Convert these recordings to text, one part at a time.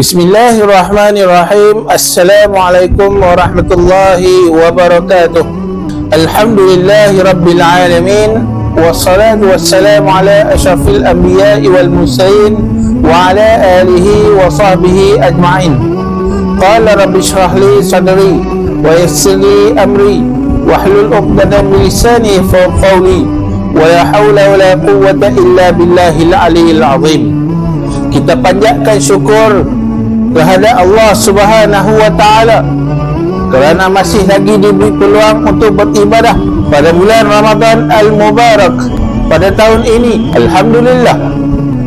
بسم الله الرحمن الرحيم السلام عليكم ورحمة الله وبركاته الحمد لله رب العالمين والصلاة والسلام على أشرف الأنبياء والمرسلين وعلى آله وصحبه أجمعين قال رب اشرح لي صدري ويسر لي أمري واحلل عقدة من لساني فوق قولي ولا حول ولا قوة إلا بالله العلي العظيم Kita panjatkan syukur kehadap Allah Subhanahu wa taala. Kerana masih lagi diberi peluang untuk beribadah pada bulan Ramadan al-Mubarak pada tahun ini. Alhamdulillah.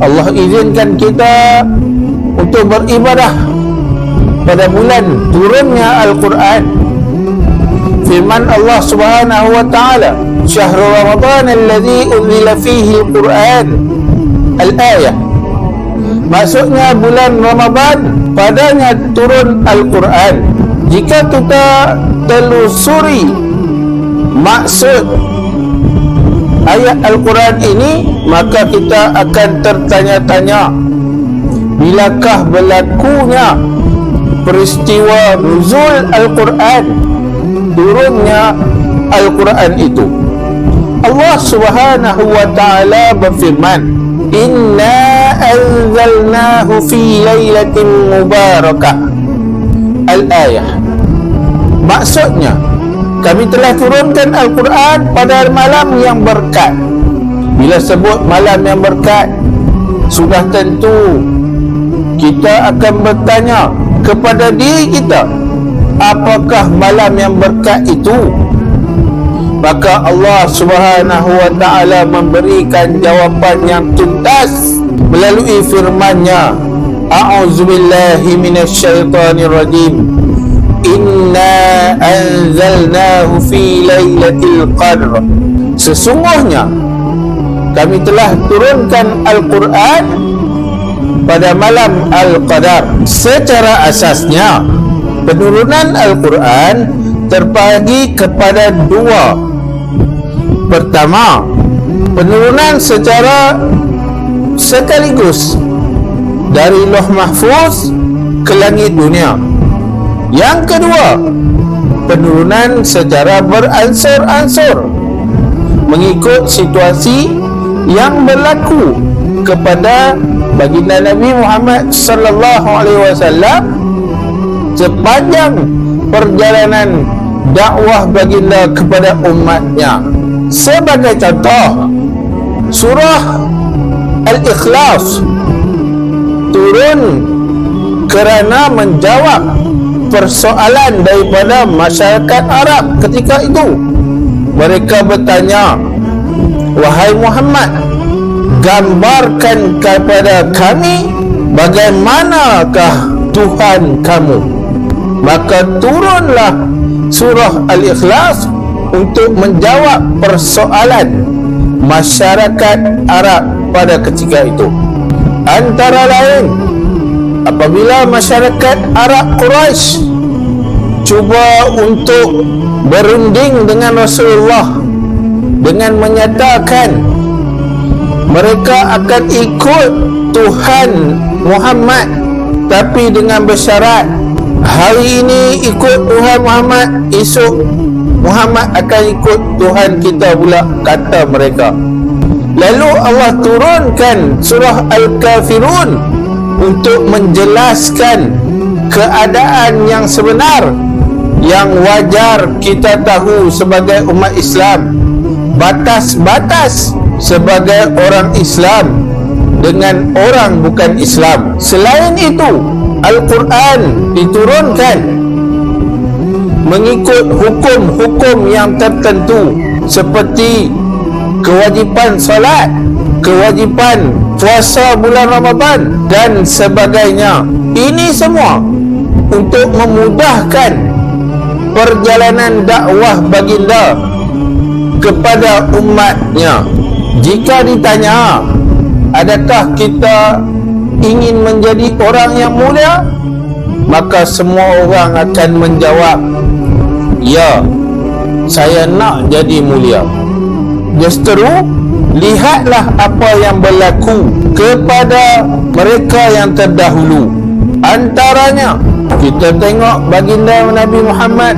Allah izinkan kita untuk beribadah pada bulan turunnya Al-Quran. Firman Allah Subhanahu wa taala syahrul ramadan alladhi unzila fihi al-Quran. Al-ayah. Maksudnya bulan Ramadan padanya turun Al-Quran. Jika kita telusuri maksud ayat Al-Quran ini maka kita akan tertanya-tanya bilakah berlakunya peristiwa nuzul Al-Quran turunnya Al-Quran itu? Allah Subhanahu wa taala berfirman Inna anzalnahu fi laylatin mubarakah Al-ayah Maksudnya Kami telah turunkan Al-Quran pada malam yang berkat. Bila sebut malam yang berkat Sudah tentu Kita akan bertanya kepada diri kita Apakah malam yang berkat itu? Maka Allah Subhanahu wa taala memberikan jawapan yang tuntas melalui firman-Nya. A'udzubillahi minasyaitonir rajim Inna anzalnahu fi lailatul qadr. Sesungguhnya kami telah turunkan Al-Quran pada malam Al-Qadar. Secara asasnya penurunan Al-Quran terbagi kepada dua Pertama, penurunan secara sekaligus dari Loh Mahfuz ke langit dunia. Yang kedua, penurunan secara beransur-ansur mengikut situasi yang berlaku kepada baginda Nabi Muhammad sallallahu alaihi wasallam sepanjang perjalanan dakwah baginda kepada umatnya. Sebagai contoh Surah Al-Ikhlas Turun Kerana menjawab Persoalan daripada masyarakat Arab ketika itu. Mereka bertanya Wahai Muhammad Gambarkan kepada kami Bagaimanakah Tuhan kamu? Maka turunlah Surah Al-Ikhlas untuk menjawab persoalan masyarakat Arab pada ketika itu. Antara lain, apabila masyarakat Arab Quraisy cuba untuk berunding dengan Rasulullah dengan menyatakan mereka akan ikut Tuhan Muhammad tapi dengan bersyarat hari ini ikut Tuhan Muhammad esok Muhammad akan ikut Tuhan kita pula kata mereka. Lalu Allah turunkan surah Al-Kafirun untuk menjelaskan keadaan yang sebenar yang wajar kita tahu sebagai umat Islam. Batas-batas sebagai orang Islam dengan orang bukan Islam. Selain itu Al-Quran diturunkan mengikut hukum-hukum yang tertentu seperti kewajipan solat, kewajipan puasa bulan Ramadan dan sebagainya. Ini semua untuk memudahkan perjalanan dakwah baginda kepada umatnya. Jika ditanya, adakah kita ingin menjadi orang yang mulia? Maka semua orang akan menjawab Ya, saya nak jadi mulia. Justru lihatlah apa yang berlaku kepada mereka yang terdahulu. antaranya kita tengok baginda Nabi Muhammad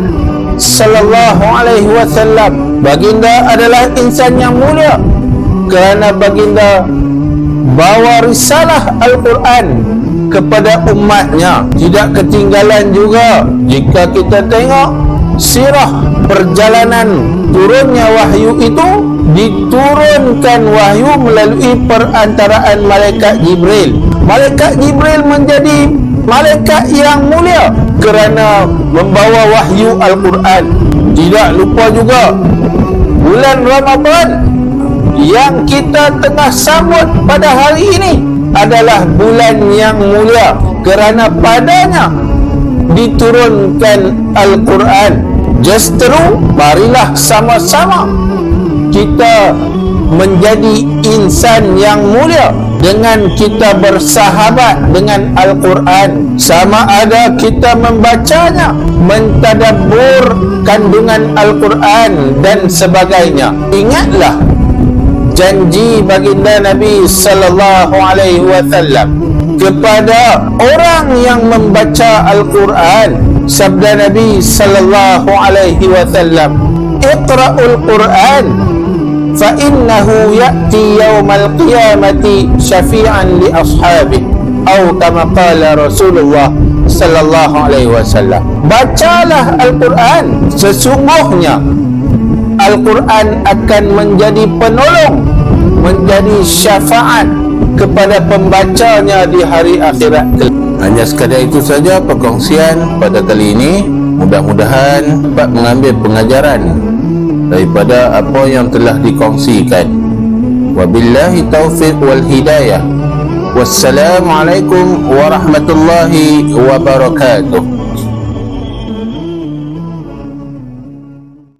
sallallahu alaihi wasallam. Baginda adalah insan yang mulia. Kerana baginda bawa risalah Al-Quran kepada umatnya. Tidak ketinggalan juga. Jika kita tengok sirah perjalanan turunnya wahyu itu diturunkan wahyu melalui perantaraan malaikat Jibril. Malaikat Jibril menjadi malaikat yang mulia kerana membawa wahyu Al-Quran. Tidak lupa juga bulan Ramadan yang kita tengah sambut pada hari ini adalah bulan yang mulia kerana padanya diturunkan Al-Quran. Justru marilah sama-sama kita menjadi insan yang mulia dengan kita bersahabat dengan Al-Quran. Sama ada kita membacanya mentadabur kandungan Al-Quran dan sebagainya. Ingatlah janji baginda Nabi sallallahu alaihi wasallam kepada orang yang membaca Al-Quran sabda Nabi sallallahu alaihi wasallam Iqra'ul Quran fa innahu ya'ti yawmal qiyamati syafi'an li ashabi atau kama qala Rasulullah sallallahu alaihi wasallam. Bacalah Al-Quran sesungguhnya Al-Quran akan menjadi penolong menjadi syafaat kepada pembacanya di hari akhirat hanya sekadar itu saja perkongsian pada kali ini. Mudah-mudahan dapat mengambil pengajaran daripada apa yang telah dikongsikan. Wabillahi taufiq wal hidayah. Wassalamualaikum warahmatullahi wabarakatuh